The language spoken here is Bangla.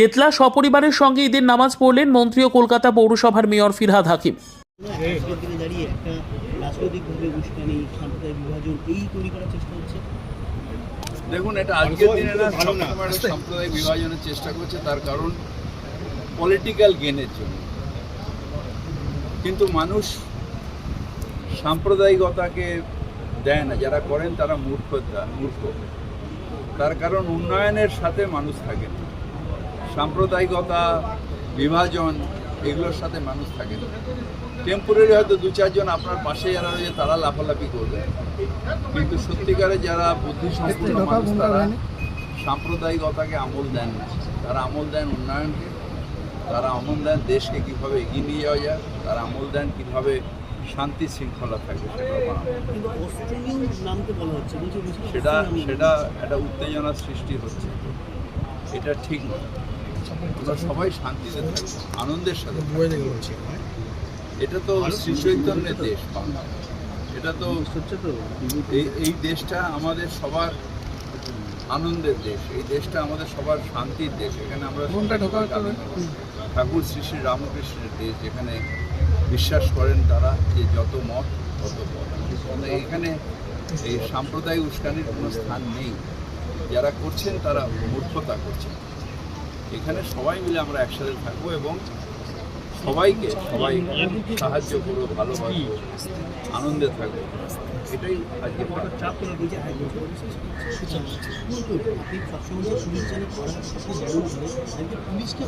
চেতলা সপরিবারের সঙ্গে ঈদের নামাজ পড়লেন মন্ত্রী ও কলকাতা পৌরসভার মেয়র ফিরহাদ হাকিম। দাঁড়িয়ে একটা রাজনৈতিকভাবে উস্কানি সাম্প্রদায়িক বিভাজন এই তৈরি করার চেষ্টা হচ্ছে? দেখুন এটা আজকের দিনে না সাম্প্রদায়িক বিভাজনের চেষ্টা করছে তার কারণ পলিটিক্যাল গেনের জন্য। কিন্তু মানুষ সাম্প্রদায়িকতাকে দেয় না যারা করেন তারা মূর্খ মূর্খ। তার কারণ উন্নয়নের সাথে মানুষ থাকে না। সাম্প্রদায়িকতা বিভাজন এগুলোর সাথে মানুষ থাকে না। টেম্পোরারি হয়তো দু চারজন আপনার পাশে যারা রয়েছে তারা লাফালাফি করবে। কিন্তু সত্যিকারে যারা বুদ্ধিসম্পন্ন মানুষ তারা সাম্প্রদায়িকতাকে আমল দেন না। তারা আমল দেন উন্নয়নকে। তারা আমল দেন দেশকে কীভাবে এগিয়ে নিয়ে যাওয়া যায়। তারা আমল দেন কীভাবে শান্তি শৃঙ্খলা থাকবে সেটা সেটা একটা উত্তেজনার সৃষ্টি হচ্ছে। এটা ঠিক নয়। আমরা সবাই শান্তিতে থাকব আনন্দের সাথে এটা তো শ্রী চৈতন্যের দেশ বাংলা। এটা তো হচ্ছে তো। এই এই দেশটা আমাদের সবার আনন্দের দেশ। এই দেশটা আমাদের সবার শান্তির দেশ। এখানে আমরা। ঠাকুর শ্রী শ্রী রামকৃষ্ণের দেশ যেখানে বিশ্বাস করেন তারা যে যত মত তত পথ। মানে এখানে এই সাম্প্রদায়িক উস্কানির কোনো স্থান নেই। যারা করছেন তারা মূর্খতা করছেন। এখানে সবাই মিলে আমরা একসাথে থাকব এবং সবাইকে সবাই সাহায্য করব ভালোবাসবো আনন্দে থাকব। এটাই আজকে আজকে পুলিশকে